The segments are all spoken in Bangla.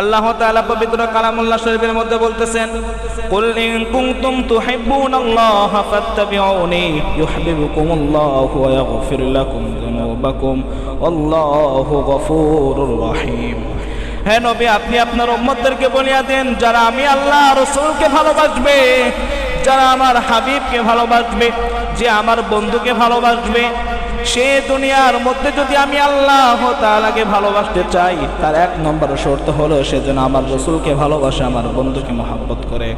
আল্লাহ তাআলা পবিত্র কালামুল্লাহ শরীফের মধ্যে বলতেছেন, কুল ইন কুনতুম তুহিব্বুনাল্লাহ ফাত্তাবিউনি ইউহিব্বুকুমুল্লাহু ওয়া ইয়াগফির লাকুম যুনুবাকুম আল্লাহু গফুরুর রহিম। হ্যাঁ নবী, আপনি আপনার উম্মতদেরকে বলিয়া দেন, যারা আমি আল্লাহ রসুলকে ভালোবাসবে, যারা আমার হাবিবকে ভালোবাসবে, যে আমার বন্ধুকে ভালোবাসবে সে দুনিয়ার মধ্যে যদি আমি আল্লাহ তাআলাকে ভালোবাসতে চাই, তার এক নম্বর শর্ত হলো সে যেন আমার রসুলকে ভালোবাসে, আমার বন্ধুকে মহাব্বত করে।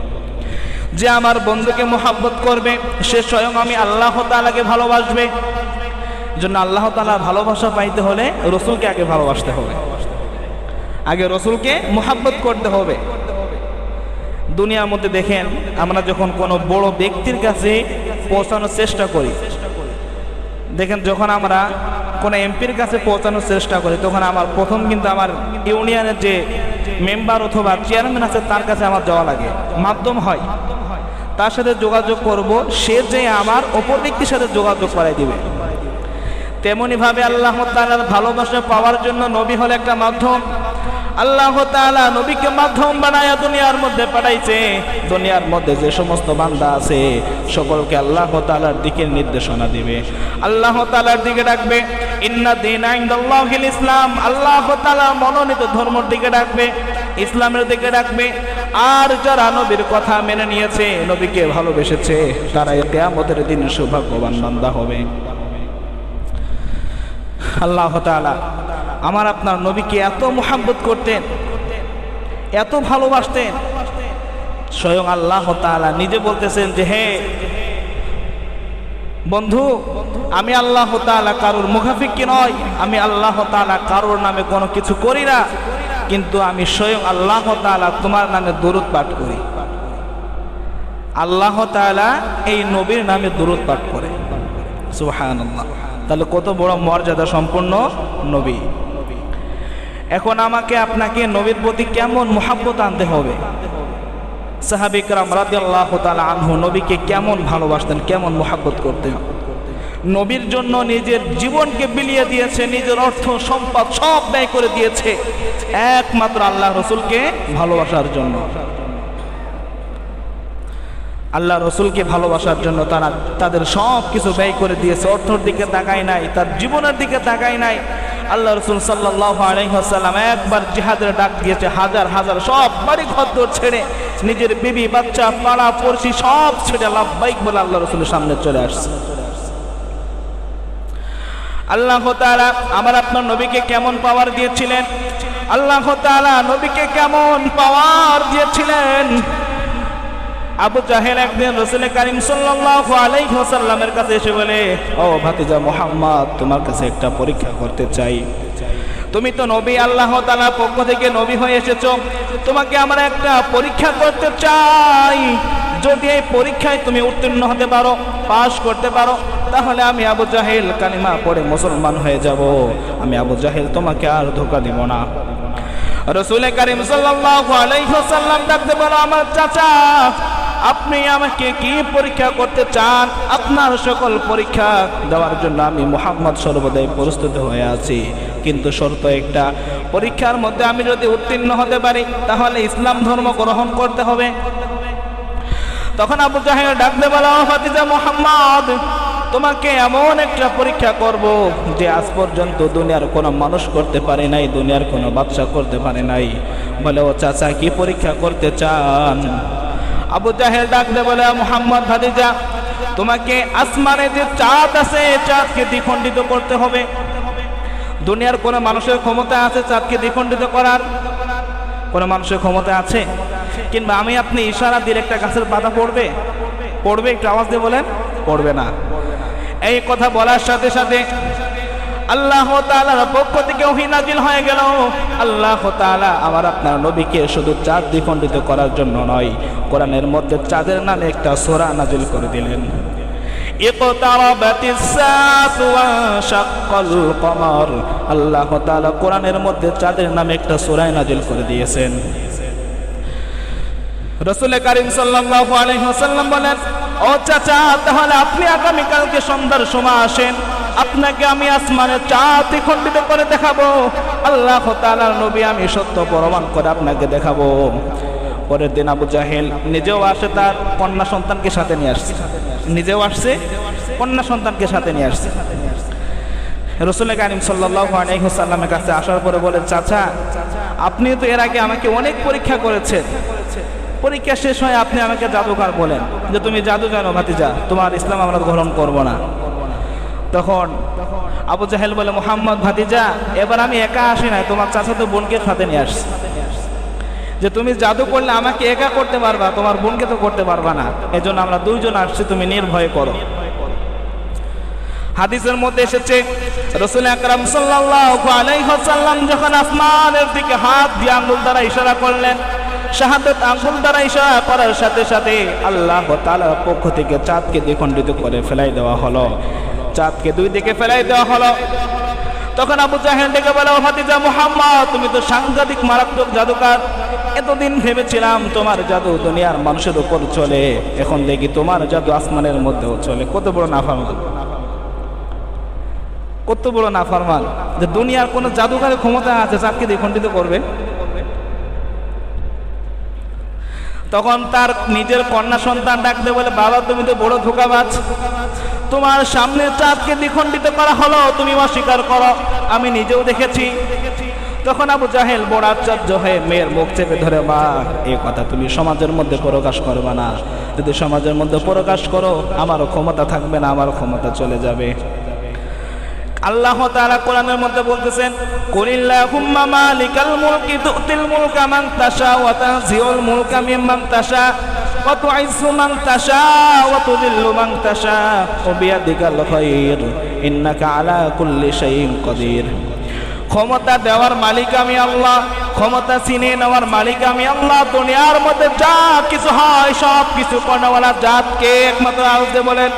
যে আমার বন্ধুকে মহাব্বত করবে, সে স্বয়ং আমি আল্লাহ তাআলাকে ভালোবাসবে। জন্য আল্লাহ তাআলা ভালোবাসা পাইতে হলে রসুলকে আগে ভালোবাসতে হবে। আগে রসুলকে মোহাব্বত করতে হবে। দুনিয়ার মধ্যে দেখেন, আমরা যখন কোনো বড় ব্যক্তির কাছে পৌঁছানোর চেষ্টা করি দেখেন যখন আমরা কোনো এমপির কাছে পৌঁছানোর চেষ্টা করি, তখন আমার প্রথম কিন্তু আমার ইউনিয়নের যে মেম্বার অথবা চেয়ারম্যান আছে, তার কাছে আমার যাওয়া লাগে। মাধ্যম হয়। তার সাথে যোগাযোগ করব, সে যে আমার অপর ব্যক্তির সাথে যোগাযোগ করাই দিবে। তেমনিভাবে আল্লাহ তালার ভালোবাসা পাওয়ার জন্য নবী হলে একটা মাধ্যম। আল্লাহ তাআলা নবীকে মাধ্যম বানায়া দুনিয়ার মধ্যে পাঠাইছে। দুনিয়ার মধ্যে যে সমস্ত বান্দা আছে, সকলকে আল্লাহ তাআলার দিকে নির্দেশনা দিবে। আল্লাহ তাআলার দিকে ডাকবে, ইন্না দিন ইনদাল্লাহিল ইসলাম। আল্লাহ তাআলা মনোনীত ধর্মের দিকে ডাকবে, ইসলামের দিকে ডাকবে। আর যারা নবীর কথা মেনে নিয়েছে, নবীকে ভালোবেসেছে, তারা কিয়ামতের দিন সৌভাগ্যবান বান্দা হবে। আল্লাহ তাআলা আমার আপনার নবীকে এত মোহাব্বত করতেন, এত ভালোবাসতেন। স্বয়ং আল্লাহ তাআলা নিজে বলতেছেন যে, হে বন্ধু, আমি আল্লাহ তাআলা কারোর মুখাফিকি নয়? আমি আল্লাহ তালা কারোর নামে কোনো কিছু করি না। কিন্তু আমি স্বয়ং আল্লাহ তাআলা তোমার নামে দরুদ পাঠ করি। আল্লাহ তাআলা এই নবীর নামে দরুদ পাঠ করে। সুবহানাল্লাহ। তাহলে কত বড় মর্যাদা সম্পন্ন নবী। এখন আমাকে আপনাকে নবীর প্রতি কেমন মোহাব্বত আনতে হবে? সাহাবিকরাম রাদিয়াল্লাহু তাআলা আনহু নবীকে কেমন ভালোবাসতেন, কেমন মোহাব্বত করতেন? নবীর জন্য নিজের জীবনকে বিলিয়ে দিয়েছে, নিজের অর্থ, সম্পদ সব ব্যয় করে দিয়েছে একমাত্র আল্লাহ রসুলকে ভালোবাসার জন্য। আল্লাহ রসুলকে ভালোবাসার জন্য তারা তাদের সব কিছু ব্যয় করে দিয়েছে, অর্থর দিকে তাকায় নাই, তার জীবনের দিকে তাকায় নাই আল্লাহ রসুল সাল্লাহ আলহিহাসাল্লাম একবার জিহাদের ডাক দিয়েছে, হাজার হাজার, সব বাড়ি ঘর ছেড়ে নিজের বিবি, বাচ্চা, পাড়া, পড়শি সব ছেড়ে লাভবাইক বলে আল্লাহ রসুলের সামনে চলে আসছে। আল্লাহ তাআলা আমার আপনার নবীকে কেমন পাওয়ার দিয়েছিলেন? আল্লাহ তাআলা নবীকে কেমন পাওয়ার দিয়েছিলেন? আবু জাহেল একদিন রসুল করিম সাল্লাল্লাহু আলাইহি ওয়াসাল্লামের কাছে এসে বলে, ও ভাতিজা মোহাম্মদ, তোমার কাছে একটা পরীক্ষা করতে চাই। তুমি তো নবী আল্লাহ তাআলার পক্ষ থেকে নবী হয়ে এসেছ। তোমাকে আমরা একটা পরীক্ষা করতে চাই। যদি এই পরীক্ষায় তুমি উত্তীর্ণ হতে পারো, পাশ করতে পারো, তাহলে আমি আবু জাহেল কালিমা পড়ে মুসলমান হয়ে যাব। আমি আবু জাহেল, তোমাকে আর ধোকা দিব না। রসুল করিম সাল্লাল্লাহু আলাইহি ওয়াসাল্লাম ডাকতে বলো, আমার চাচা আপনি আমাকে কি পরীক্ষা করতে চান? আপনার সকল পরীক্ষা দেওয়ার জন্য আমি মোহাম্মদ সর্বদাই প্রস্তুত হয়ে আছি। কিন্তু শর্ত একটা, পরীক্ষার মধ্যে আমি যদি উত্তীর্ণ হতে পারি, তাহলে ইসলাম ধর্ম গ্রহণ করতে হবে। তখন আবু জাহেল ডাকতে বলা মোহাম্মদ, তোমাকে এমন একটা পরীক্ষা করব যে আজ পর্যন্ত দুনিয়ার কোনো মানুষ করতে পারে নাই, দুনিয়ার কোনো বাদশা করতে পারে নাই। বলে, ও চাচা, কি পরীক্ষা করতে চান? আবু জাহেল ডাকতে বলে মোহাম্মদ ভাদিজা তোমাকে আসমানে যে চাঁদ আছে চাঁদকে দ্বিখণ্ডিত করতে হবে। দুনিয়ার কোনো মানুষের ক্ষমতা আছে চাঁদকে দ্বিখণ্ডিত করার? কোনো মানুষের ক্ষমতা আছে? কিংবা আমি আপনি ইশারা দিলে একটা গাছের পাতা পড়বে? পড়বে? একটু আওয়াজ দিয়ে বলেন, পড়বে না। এই কথা বলার সাথে সাথে আল্লাহ তাআলার পক্ষ থেকে ওহী নাজিল হয়ে গেল। আল্লাহ তাআলা আমার আপনার নবীকে শুধু চাঁদ দ্বিখণ্ডিত করার জন্য নয়, কোরআনের মধ্যে চাঁদের নামে একটা সোরা নাজিল করে দিলেন। আল্লাহ তাআলা কোরআনের মধ্যে চাঁদের নামে একটা সূরা নাজিল করে দিয়েছেন। রসুল করিম সাল্লাল্লাহু আলাইহি ওয়াসাল্লাম বলেন, ও চাচা, তাহলে আপনি আগামীকালকে সন্ধ্যার সময় আসেন। আপনাকে আমি আসমানের চাঁদ খণ্ডিত করে দেখাবো। আল্লাহ তাআলার নবী আমি সত্য প্রমাণ করে আপনাকে দেখাবো। পরের দিন আবু জাহেল নিজেও আসে তার কন্যা সন্তানকে সাথে নিয়ে আসছে। নিজেও আসছে, কন্যা সন্তানকে সাথে নিয়ে আসছে। রসুল কারিম সাল্লাহ কাছে আসার পরে বলে চাচা, আপনি তো এর আগে আমাকে অনেক পরীক্ষা করেছেন। পরীক্ষা শেষ হয় আপনি আমাকে জাদুকার বলেন যে, তুমি জাদু জানো ভাতিজা, তোমার ইসলাম আমরা গ্রহণ করব না। তখন আবু জাহেল বলে, মোহাম্মদ, ভাতিজা, এবার আমি একা আসি নাই, তোমার চাচা তো বোনকে সাথে নিয়ে আসছি। যে তুমি জাদু করলে আমাকে একা করতে পারবা, তোমার বোনকে তো করতে পারবা না। এজন্য আমরা দুইজন আসছি, তুমি নির্ভয় করো। হাদিসের মধ্যে এসেছে, রসুল আকরাম সাল্লাল্লাহু আলাইহি ওয়াসাল্লাম যখন আসমানের দিকে হাত দিয়ে আঙ্গুল দ্বারা ইশারা করলেন, শাহাদাত আঙ্গুল দ্বারা ইশারা করার সাথে সাথে আল্লাহ তাআলার পক্ষ থেকে চাঁদকে দ্বিখণ্ডিত করে ফেলাই দেওয়া হলো। চাঁদকে দুই দিকে ফেলাই দেওয়া হলো। তখন আবু জাহেল ডেকে বলে, ও ভাতিজা মুহাম্মদ, তুমি তো সাংঘাতিক মারাত্মক জাদুকার। এতদিন ভেবেছিলাম তোমার জাদু দুনিয়ার মানুষের উপর চলে। এখন দেখি তোমার জাদু আসমানের মধ্যেও চলে। কত বড় নাফারমান। কত বড় নাফারমান। যে দুনিয়ার কোনো জাদুকারের ক্ষমতা আছে, চাঁদকে দ্বিখণ্ডিত করবে। তখন তার নিজের কন্যা সন্তান ডাকতে বলে, বাবা, তুমি তো বড় ধোকাবাজ। তোমার সামনে চাঁদকে দ্বিখণ্ডিত করা হলো, তুমি অস্বীকার করো। আমি নিজেও দেখেছি। তখন আবু জাহেল বড় আশ্চর্য হয়ে মেয়ের মুখ চেপে ধরে, মা এই কথা তুমি সমাজের মধ্যে প্রকাশ করবে না। যদি সমাজের মধ্যে প্রকাশ করো, আমারও ক্ষমতা থাকবে না, আমারও ক্ষমতা চলে যাবে। আল্লাহ তাআলা কোরআনের মধ্যে বলতেছেন, কুলিল্লাহুম্মা মালিকাল মুলকি তুতিল মুলকা মান তাশা ওয়া তানজিউল মুলকা মিম্মান তাশা ওয়া তুইজ্জু মান তাশা ওয়া তুযিল্লু মান তাশা ওয়া বিয়াদিকাল খায়র ইন্নাকা আলা কুল্লি শাইইন কাদির। ক্ষমতা দেওয়ার মালিক আমি আল্লাহ, ক্ষমতা চিনে নেওয়ার মালিক আমি আল্লাহ, দুনিয়ার মধ্যে যা কিছু হয় সব কিছু কর্ণওয়ালা জাতকে একমাত্র আউজে বলেন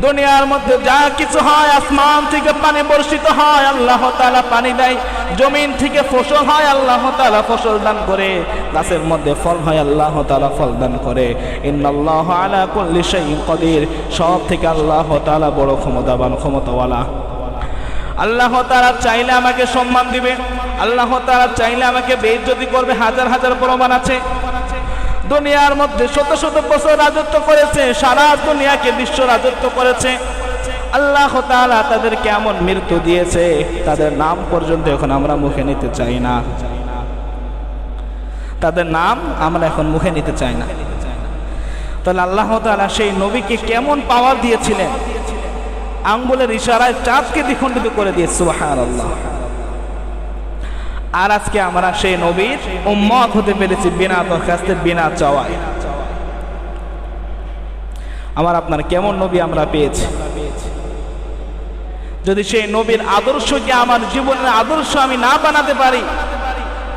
দুনিয়ার মধ্যে যা কিছু হয়, আসমান থেকে পানি বর্ষিত হয়, আল্লাহ তালা পানি দেয়। জমিন থেকে ফসল হয়, আল্লাহ তালা ফসল দান করে। গাছের মধ্যে ফল হয়, আল্লাহ তালা ফল দান করে। ইন্নাল্লাহ আলা কুল্লি শাইইন কদির। সব থেকে আল্লাহ তালা বড় ক্ষমতাবান, ক্ষমতাওয়ালা। আল্লাহ তাআলা চাইলে আমাকে সম্মান দিবে। আল্লাহ তাআলা চাইলে আমাকে বেইজ্জতি করবে। হাজার হাজার প্রমাণ আছে। দুনিয়ার মধ্যে শত শত বছর রাজত্ব করেছে, সারা দুনিয়াকে বিশ্ব রাজত্ব করেছে। আল্লাহ তাআলা তাদেরকে এমন মৃত্যু দিয়েছে, তাদের নাম পর্যন্ত এখন আমরা মুখে নিতে চাই না। তাদের নাম আমরা এখন মুখে নিতে চাই না। তাহলে আল্লাহ তাআলা সেই নবীকে কেমন পাওয়ার দিয়েছিলেন? আঙ্গুলের ইশারায় চাঁদকে দ্বিখণ্ডিত করে দিয়ে সুবাহান আল্লাহ আর আজকে আমরা সেই নবীর উম্মত হতে পেরেছি বিনা দরখাস্তে, বিনা চাওয়ায়। আমার আপনার কেমন নবী আমরা পেয়েছি? যদি সেই নবীর আদর্শকে আমার জীবনের আদর্শ আমি না বানাতে পারি,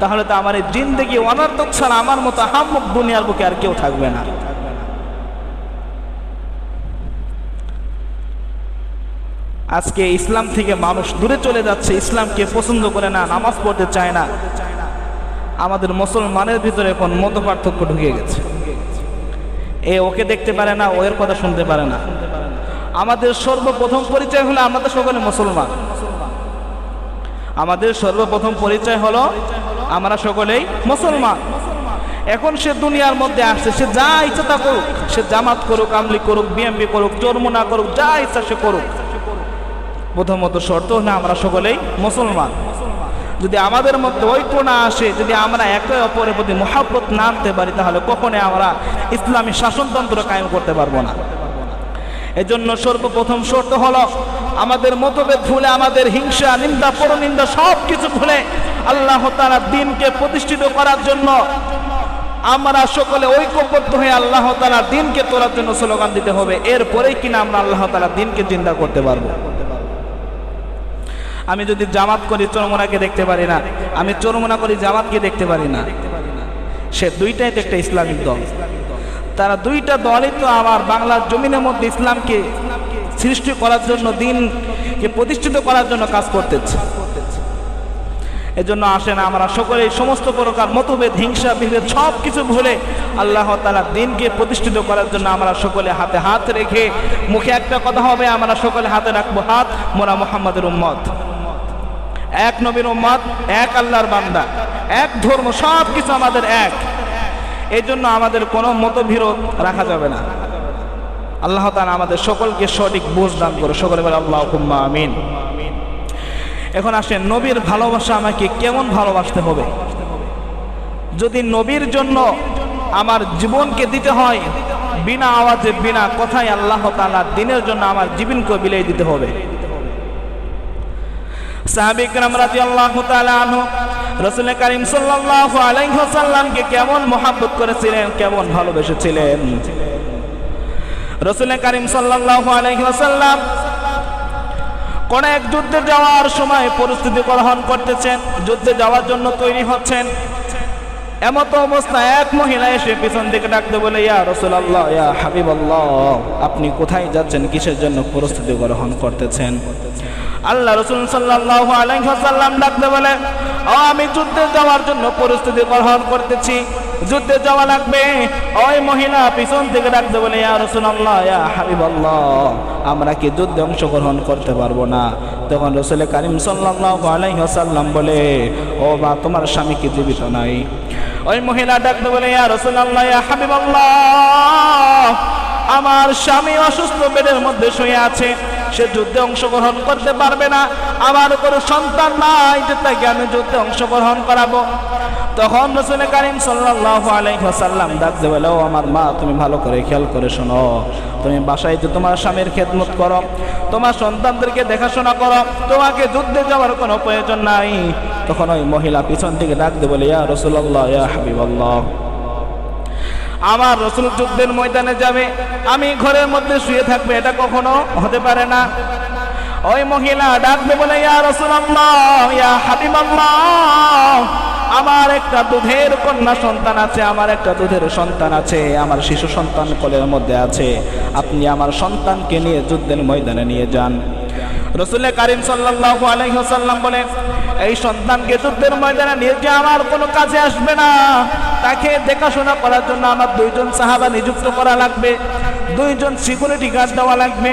তাহলে তো আমার এই জিন্দগি অনর্থক ছাড়া আমার মতো হাম্মক দুনিয়ার বুকে আর কেউ থাকবে না। আজকে ইসলাম থেকে মানুষ দূরে চলে যাচ্ছে, ইসলামকে পছন্দ করে না, নামাজ পড়তে চায় না। আমাদের মুসলমানের ভিতরে এখন মত পার্থক্য ঢুকে গেছে। এ ওকে দেখতে পারে না ওর কথা শুনতে পারে না। আমাদের সর্বপ্রথম পরিচয় হলো আমাদের সকলে মুসলমান। আমাদের সর্বপ্রথম পরিচয় হলো আমরা সকলেই মুসলমান। এখন সে দুনিয়ার মধ্যে আসছে, সে যা ইচ্ছা তা করুক। সে জামাত করুক, আমলি করুক, বিএমপি করুক চরমুনা করুক, যা ইচ্ছা সে করুক। প্রথমত শর্ত হলে আমরা সকলেই মুসলমান। যদি আমাদের মধ্যে ঐক্য না আসে, যদি আমরা একে অপরের প্রতি মহাব্বত না আনতে পারি, তাহলে কখনোই আমরা ইসলামী শাসনতন্ত্র কায়েম করতে পারব না। এজন্য সর্বপ্রথম শর্ত হলো, আমাদের মতভেদ ভুলে, আমাদের হিংসা, নিন্দা, পরনিন্দা সব কিছু ভুলে আল্লাহ তারা দিনকে প্রতিষ্ঠিত করার জন্য আমরা সকলে ঐক্যবদ্ধ হয়ে আল্লাহ তালা দিনকে তোলার জন্য স্লোগান দিতে হবে। এরপরেই কিনা আমরা আল্লাহ তালা দিনকে চিন্তা করতে পারব। আমি যদি জামাত করি, চরমোনাকে দেখতে পারি না। আমি চরমোনা করি, জামাতকে দেখতে পারি না। সে দুইটাই তো একটা ইসলামিক দল। তারা দুইটা দলই তো আমার বাংলার জমিনের মধ্যে ইসলামকে সৃষ্টি করার জন্য, দিনকে প্রতিষ্ঠিত করার জন্য কাজ করতেছে। এজন্য আসেন আমরা সকলে সমস্ত প্রকার মতভেদ, হিংসা, বিভেদ সব কিছু ভুলে আল্লাহ তালা দিনকে প্রতিষ্ঠিত করার জন্য আমরা সকলে হাতে হাত রেখে মুখে একটা কথা হবে, আমরা সকলে হাতে রাখব হাত মোরা মোহাম্মদের উম্মত। এক নবীর উম্মত, এক আল্লাহর বান্দা। এক ধর্ম সব কিছু আমাদের এক। এই জন্য আমাদের কোনো মতবিরোধ রাখা যাবে না। আল্লাহ তালা আমাদের সকলকে সঠিক বুঝ দান করে সকলে বলে আল্লাহ আমিন। এখন আসেন, নবীর ভালোবাসা আমাকে কেমন ভালোবাসতে হবে? যদি নবীর জন্য আমার জীবনকে দিতে হয়, বিনা আওয়াজে, বিনা কথায় আল্লাহ তাআলা দিনের জন্য আমার জীবনকে বিলিয়ে দিতে হবে। সাহাবিকরাম তাআলা আনহু, রাসূল করিম সাল্লাল্লাহু আলাইহি ওয়াসাল্লামকে কেমন মহব্বত করেছিলেন, কেমন ভালোবেসেছিলেন? রাসূল করিম সাল্লাল্লাহু আলাইহি ওয়াসাল্লাম কোন এক যুদ্ধে যাওয়ার সময় পরিস্থিতি গ্রহণ করতেছেন, যুদ্ধে যাওয়ার জন্য তৈরি হচ্ছেন। এমত অবস্থায় এক মহিলা এসে পিছন দিকে ডাকতে বলে, ইয়া রসুলাল্লাহ, ইয়া হাবিবাল্লাহ, আপনি কোথায় যাচ্ছেন? কিসের জন্য পরিস্থিতি গ্রহণ করতেছেন? আল্লাহ রসুল সাল্লাহ আলাইসাল্লাম ডাকতে বলে আমি যুদ্ধে যাওয়ার জন্য পরিস্থিতি গ্রহণ করতেছি। যুদ্ধে যাওয়া লাগবে। ওই মহিলা পিছন থেকে ডাকতে বলে, ইয়া রসুলাল্লাহ, ইয়া হাবিবাল্লাহ, আমরা কি যুদ্ধে অংশগ্রহণ করতে পারব না? তখন রসুল করিম সাল্লাহ আলাইসাল্লাম বলে, ও বা তোমার স্বামী কি জীবিত নাই? ওই মহিলা ডাকতে বলে, ইয়া রসুলাল্লাহ, ইয়া হাবিবাল্লাহ আমার স্বামী অসুস্থ বেডের মধ্যে শুয়ে আছে, সে যুদ্ধে অংশগ্রহণ করতে পারবে না। আমার কোনো সন্তান নাই, যে তাকে আমি যুদ্ধে অংশগ্রহণ করাবো। তখন রসুল করিম সাল্লাহ আলাইসাল্লাম ডাকতে বলে, ও আমার মা, তুমি ভালো করে খেয়াল করে শোনো। তুমি বাসায় যে তোমার স্বামীর খেদমত করো, তোমার সন্তানদেরকে দেখাশোনা করো, তোমাকে যুদ্ধে যাওয়ার কোনো প্রয়োজন নাই। তখন ওই মহিলা পিছন থেকে ডাকতে বলে, ইয়া রসুল্লাহ ইয়া হাবিবাল্লাহ। আমার রসুল যুদ্ধের ময়দানে যাবে। আমি ঘরের মধ্যে শুয়ে থাকবে, এটা কখনো হতে পারে না। ওই মহিলা ডাকবে বলে, ইয়া রসুল্লাহ ইয়া হাবিবাল্লাহ, আমার একটা দুধের কন্যা সন্তান আছে, আমার একটা দুধের সন্তান আছে, আমার শিশু সন্তান কোলের মধ্যে আছে। আপনি আমার সন্তানকে নিয়ে যুদ্ধের ময়দানে নিয়ে যান। রসুলের কারিম সাল্লাল্লাহু আলাইহি ওয়াসাল্লাম বলে, এই সন্তানকে যুদ্ধের ময়দানে নিয়ে যে আমার কোনো কাজে আসবে না। তাকে দেখাশোনা করার জন্য আমার দুইজন সাহাবা নিযুক্ত করা লাগবে, দুইজন সিকিউরিটি গার্ড দেওয়া লাগবে।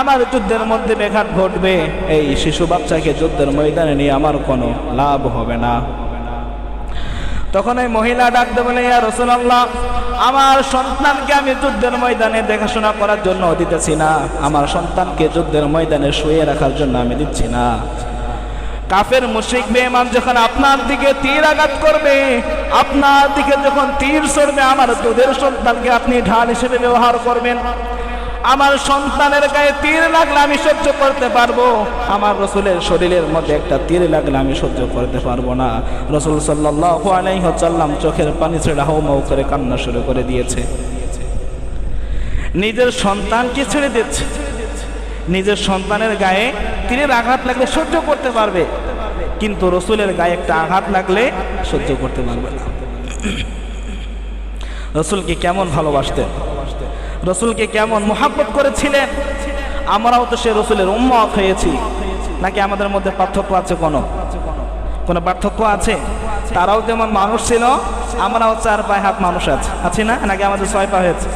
আমার যুদ্ধের মধ্যে ব্যাঘাত ঘটবে। এই শিশু বাচ্চাকে যুদ্ধের ময়দানে নিয়ে আমার কোনো লাভ হবে না। তখন ওই মহিলা ডাকতে বলে, ইয়া রসুল্লাহ আমার সন্তানকে আমি যুদ্ধের ময়দানে দেখাশোনা করার জন্য দিতেছি না। আমার সন্তানকে যুদ্ধের ময়দানে শুয়ে রাখার জন্য আমি দিচ্ছি না। কাফের, মুশরিক, বেঈমান যখন আপনার দিকে তীর আঘাত করবে আপনার দিকে যখন তীর ছড়বে আমার দুধের সন্তানকে আপনি ঢাল হিসেবে ব্যবহার করবেন। আমার সন্তানের গায়ে তীর লাগলে আমি সহ্য করতে পারব। আমার রসুলের শরীরের মধ্যে একটা তীর লাগলে আমি সহ্য করতে পারব না। রসুল সাল্লাহ আলাইসাল্লাম চোখের পানি ছেড়ে মাউ করে কান্না শুরু করে দিয়েছে। নিজের সন্তানকে ছেড়ে দিচ্ছে। নিজের সন্তানের গায়ে তীরের আঘাত লাগলে সহ্য করতে পারবে। কিন্তু রসুলের গায়ে একটা আঘাত লাগলে সহ্য করতে পারবে না। রসুলকে কেমন ভালোবাসতেন? রসুলকে কেমন মোহাব্বত করেছিলেন? আমরাও তো সে রসুলের উম্মত হয়েছি। নাকি আমাদের মধ্যে পার্থক্য আছে কোনো? কোনো পার্থক্য আছে? তারাও যেমন মানুষ ছিল, আমরাও চার পায়ে হাত মানুষ আছে। আছি না? নাকি আমাদের ছয় পা হয়েছে?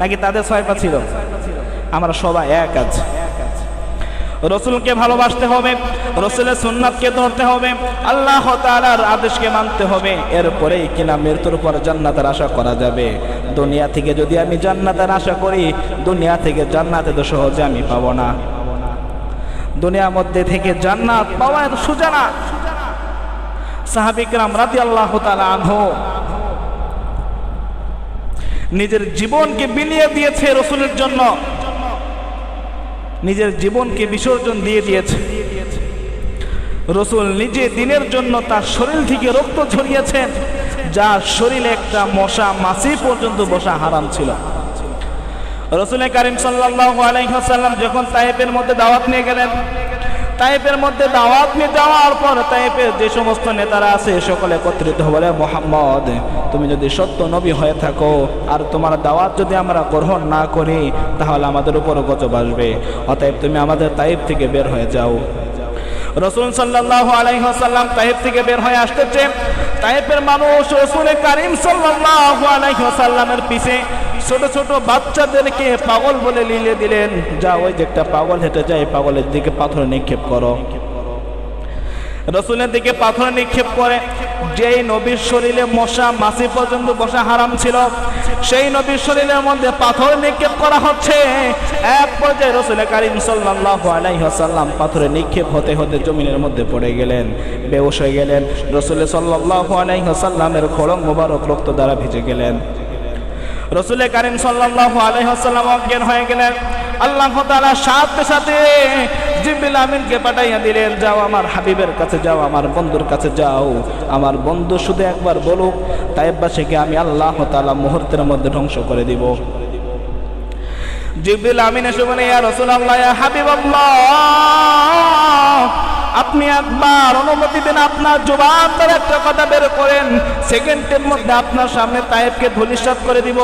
নাকি তাদের ছয় পা ছিল? আমরা সবাই এক আছে। রসুলকে ভালোবাসতে হবে, রসুলের সুন্নাতকে ধরতে হবে, আল্লাহ তালার আদেশকে মানতে হবে। এরপরে কিনা মৃত্যুর পর জান্নাতের আশা করা যাবে? দুনিয়া থেকে যদি আমি জান্নাতের আশা করি, দুনিয়া থেকে জান্নাতে তো সহজে আমি পাবো না। দুনিয়ার মধ্যে থেকে জান্নাত পাওয়া এত সোজা না। সাহাবিকরাম রাতি আল্লাহ তালা আনহো নিজের জীবনকে বিলিয়ে দিয়েছে রসুলের জন্য। নিজের জীবনকে বিসর্জন দিয়ে দিয়েছে। রসুল নিজে দিনের জন্য তার শরীর থেকে রক্ত ছড়িয়েছেন যা শরীরে একটা মশা মাসি পর্যন্ত বসা হারাম ছিল। রসুল করিম সাল্লাহ আলাইসাল্লাম যখন তাইপের মধ্যে দাওয়াত নিয়ে গেলেন তাইপের মধ্যে দাওয়াত নিয়ে যাওয়ার পর তাইপের যে সমস্ত নেতারা আছে সকলে একত্রিত বলে মোহাম্মদ, তুমি যদি সত্য নবী হয়ে থাকো আর তোমার দাওয়াত যদি আমরা গ্রহণ না করি, তাহলে আমাদের উপর গজব আসবে। অতএব তুমি আমাদের তাইপ থেকে বের হয়ে যাও। রসুল সাল্লাহ আলাইহাল্লাম তাইফ থেকে বের হয়ে আসতেছে। তাইফের মানুষ রসুল কারিম সাল্লাহ আলাইহাল্লামের পিছে ছোট ছোট বাচ্চাদেরকে পাগল বলে লিলে দিলেন। যা ওই যে একটা পাগল হেঁটে যায়, পাগলের দিকে পাথর নিক্ষেপ করো। রসুলের দিকে পাথর নিক্ষেপ করে। যেই নবীর শরীরে মশা মাসি পর্যন্ত বসা হারাম ছিল, সেই নবীর শরীরের মধ্যে পাথর নিক্ষেপ করা হচ্ছে। এক পর্যায়ে রসুলের কারিম সাল্লাল্লাহু আলাইহি ওয়াসাল্লাম পাথরে নিক্ষেপ হতে হতে জমিনের মধ্যে পড়ে গেলেন, বেহুশ হয়ে গেলেন। রসুলের সাল্লাল্লাহু আলাইহি ওয়াসাল্লামের খড়ং মোবারক রক্ত দ্বারা ভিজে গেলেন। রসুলের কারিম সাল্লাল্লাহু আলাইহি ওয়াসাল্লাম অজ্ঞান হয়ে গেলেন। আল্লাহ তাআলা সাথে সাথে জিবরিল আমিনকে পাঠাইয়া দিলেন, যাও আমার হাবিবের কাছে যাও, আমার বন্ধুর কাছে যাও, আমার বন্ধু শুধু একবার বলুক তাইবাসীকে আমি আল্লাহ তাআলা মুহূর্তের মধ্যে ধ্বংস করে দিব। জিবরিল আমিন এসে বলে, ইয়া রাসূলুল্লাহ, ইয়া হাবিবাল্লাহ আপনি একবার অনুমতি দেন, আপনার জবাব দ্বারা একটা কথা বের করেন। সেকেন্ডের মধ্যে আপনার সামনে তায়েবকে ধুলিসাত করে দিব।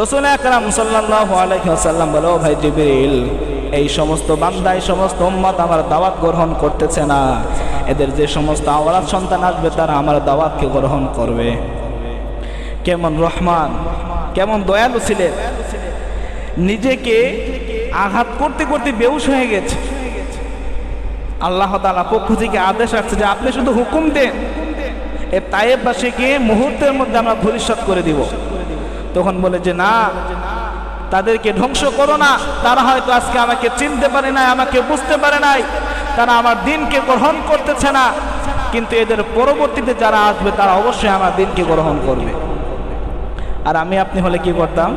রসুল আকরাম আলাইহি ওয়াসাল্লাম বলো ভাই জিবরিল, এই সমস্ত বান্দা, এই সমস্ত উম্মত আমার দাওয়াত গ্রহণ করতেছে না। এদের যে সমস্ত আওলাদ সন্তান আসবে, তারা আমার দাওয়াতকে গ্রহণ করবে। কেমন রহমান, কেমন দয়ালু ছিলেন। নিজেকে আঘাত করতে করতে বেউস হয়ে গেছে। আল্লাহ তালা পক্ষ থেকে আদেশ আসছে যে আপনি শুধু হুকুম দেন। এ তায়েববাসীকে মুহূর্তের মধ্যে আমরা ভবিষ্যৎ করে দিব। তখন বলে যে না, তাদেরকে ধ্বংস করো না। তারা হয়তো আজকে আমাকে চিনতে পারে নাই, আমাকে বুঝতে পারে নাই। তারা আমার দিনকে গ্রহণ করতেছে না। কিন্তু এদের পরবর্তীতে যারা আসবে, তারা অবশ্যই আমার দিনকে গ্রহণ করবে। আর আমি আপনি হলে কি করতাম?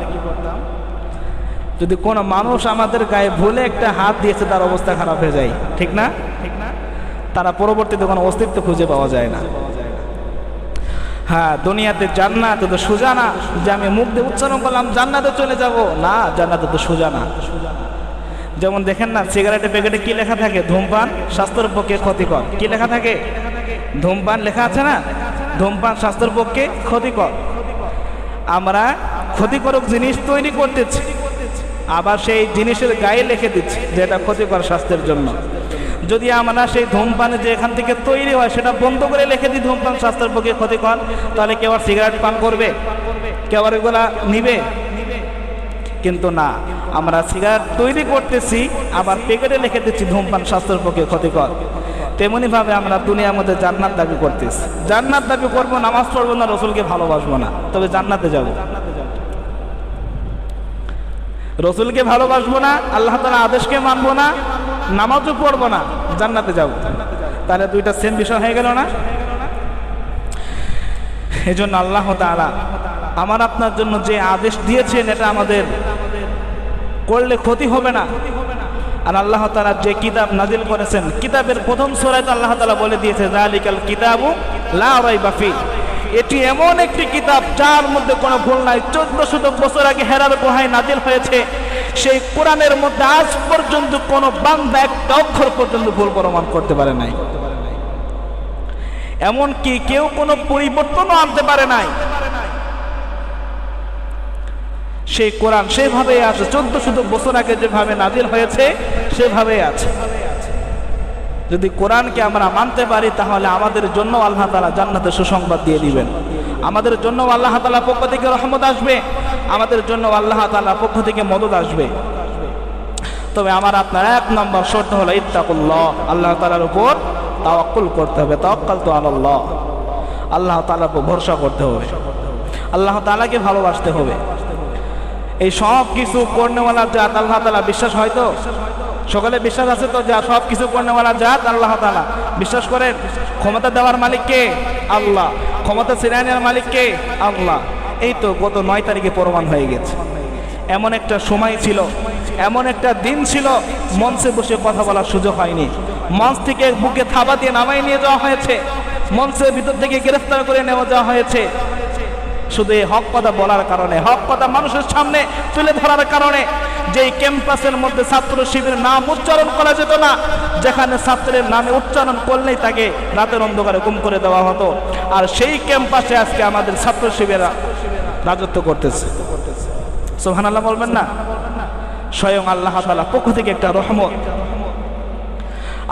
যদি কোনো মানুষ আমাদের গায়ে ভুলে একটা হাত দিয়েছে, তার অবস্থা খারাপ হয়ে যায়। ঠিক না ঠিক না? তারা পরবর্তীতে কোনো অস্তিত্ব খুঁজে পাওয়া যায় না। হ্যাঁ দুনিয়াতে জান্নাত তো সোজা না। যে আমি মুখ দিয়ে উচ্চারণ করলাম, জান্নাতে চলে যাব। না, জান্নাতে তো সোজা না। যেমন দেখেন না, সিগারেটের প্যাকেটে কি লেখা থাকে? ধূমপান স্বাস্থ্যের পক্ষে ক্ষতিকর। কি লেখা থাকে? ধূমপান লেখা আছে না? ধূমপান স্বাস্থ্যের পক্ষে ক্ষতিকর। আমরা ক্ষতিকারক জিনিস তৈরি করতেছি, আবার সেই জিনিসের গায়ে লিখে দিচ্ছি, যেটা ক্ষতিকর স্বাস্থ্যের জন্য। যদি আমরা সেই ধূমপান যে এখান থেকে তৈরি হয়, সেটা বন্ধ করে লিখে দিই ধূমপান স্বাস্থ্যের পক্ষে ক্ষতিকর, তাহলে কেউ আর সিগারেট পান করবে? কেউ আর এগুলা নিবে? কিন্তু না, আমরা সিগারেট তৈরি করতেছি, আবার প্যাকেটে লিখে দিচ্ছি ধূমপান স্বাস্থ্যের পক্ষে ক্ষতিকর। তেমনিভাবে আমরা দুনিয়ার মধ্যে জান্নাত দাবি করতেছি। জান্নাত দাবি করব, নামাজ পড়ব না, রসুলকে ভালোবাসবো না। তবে জান্নাতে যাব। রসুলকে ভালোবাসবো না, আল্লাহ তালা আদেশকে মানবো না। নামাজও পড়ব না, জান্নাতে যাব। তাহলে দুইটা সেম বিষয় হয়ে গেল না? এই জন্য আল্লাহ তালা আমার আপনার জন্য যে আদেশ দিয়েছেন, এটা আমাদের করলে ক্ষতি হবে না। আর আল্লাহ তালা যে কিতাব নাজিল করেছেন, কিতাবের প্রথম সোরায় তো আল্লাহ তালা বলে দিয়েছে জালিকাল কিতাবু লা বাফি এটি এমন একটি কিতাব, যার মধ্যে কোনো ভুল নাই। চোদ্দ শত বছর আগে হেরার গোহায় নাজিল হয়েছে। সেই কোরআনের মধ্যে আজ পর্যন্ত কোনো বান্দা একটা অক্ষর পর্যন্ত ভুল প্রমাণ করতে পারে নাই। এমনকি কেউ কোনো পরিবর্তনও আনতে পারে নাই। সেই কোরআন সেভাবে আছে, চোদ্দ শত বছর আগে যেভাবে নাজিল হয়েছে, সেভাবে আছে। যদি কোরআনকে আমরা মানতে পারি, তাহলে আমাদের জন্য আল্লাহ তালা জান্নাতে সুসংবাদ দিয়ে দিবেন। আমাদের জন্য আল্লাহ তালা পক্ষ থেকে রহমত আসবে। আমাদের জন্য আল্লাহ তালা পক্ষ থেকে মদত আসবে। তবে আমার আপনার এক নম্বর শর্ত হলো ইত্তাকুল্লাহ। আল্লাহ তালার উপর তাওয়াক্কুল করতে হবে, তাওয়াক্কাল তো আল্লাহ আল্লাহ তালার উপর ভরসা করতে হবে। আল্লাহ তালাকে ভালোবাসতে হবে। এই সব কিছু কর্ণওয়ালা জাত আল্লাহ তালা বিশ্বাস হয়তো সকলে বিশ্বাস আছে তো যা সব কিছু কর্ণওয়ালা জাত আল্লাহ তালা বিশ্বাস করেন? ক্ষমতা দেওয়ার মালিক কে? আল্লাহ। ক্ষমতা সিরানিয়ার মালিক কে? আল্লাহ। এই তো গত নয় তারিখে প্রমাণ হয়ে গেছে। এমন একটা সময় ছিল, এমন একটা দিন ছিল, মঞ্চে বসে কথা বলার সুযোগ হয়নি। মঞ্চ থেকে বুকে থাবা দিয়ে নামাই নিয়ে যাওয়া হয়েছে। মঞ্চের ভিতর থেকে গ্রেফতার করে নেওয়া যাওয়া হয়েছে। শুধু এই হক কথা বলার কারণে, হক কথা মানুষের সামনে তুলে ধরার কারণে যেই ক্যাম্পাসের মধ্যে ছাত্র শিবিরের নাম উচ্চারণ করা যেত না, যেখানে ছাত্রের নামে উচ্চারণ করলেই তাকে রাতের অন্ধকারে গুম করে দেওয়া হতো। আর সেই ক্যাম্পাসে আজকে আমাদের ছাত্র শিবিরা রাজত্ব করতেছে। সোহান আল্লাহ বলবেন না? স্বয়ং আল্লাহ তালা পক্ষ থেকে একটা রহমত।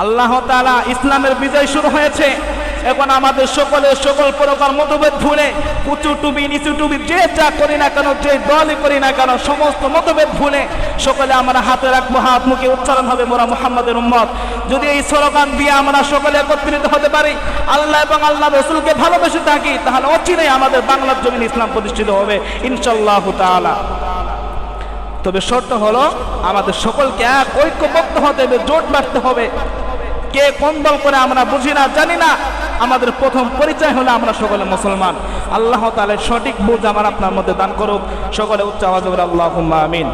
আল্লাহ তাআলা ইসলামের বিজয় শুরু হয়েছে। এখন আমাদের সকলে, সকল প্রকার মতভেদ ভুলে, উঁচু টুবি নিচু টুবি যে যা করি না কেন, যে দলই করি না কেন, সমস্ত মতভেদ ভুলে সকলে আমরা হাতে রাখব, হাত মুখে উচ্চারণ হবে মোরা মোহাম্মদের উম্মত। যদি এই স্লোগান দিয়ে আমরা সকলে একত্রিত হতে পারি, আল্লাহ এবং আল্লাহ রসুলকে ভালোবেসে থাকি, তাহলে অচিরেই আমাদের বাংলার জমিন ইসলাম প্রতিষ্ঠিত হবে ইনশাল্লাহ তাআলা। তবে শর্ত হলো, আমাদের সকলকে এক, ঐক্যবদ্ধ হতে হবে, জোট বাঁধতে হবে। কে কোন দল করে আমরা বুঝি না, জানি না। আমাদের প্রথম পরিচয় হলো আমরা সকলে মুসলমান। আল্লাহ তালে সঠিক বুঝ আমার আপনার মধ্যে দান করুক। সকলে উচ্চ আওয়াজ আল্লাহ আমিন।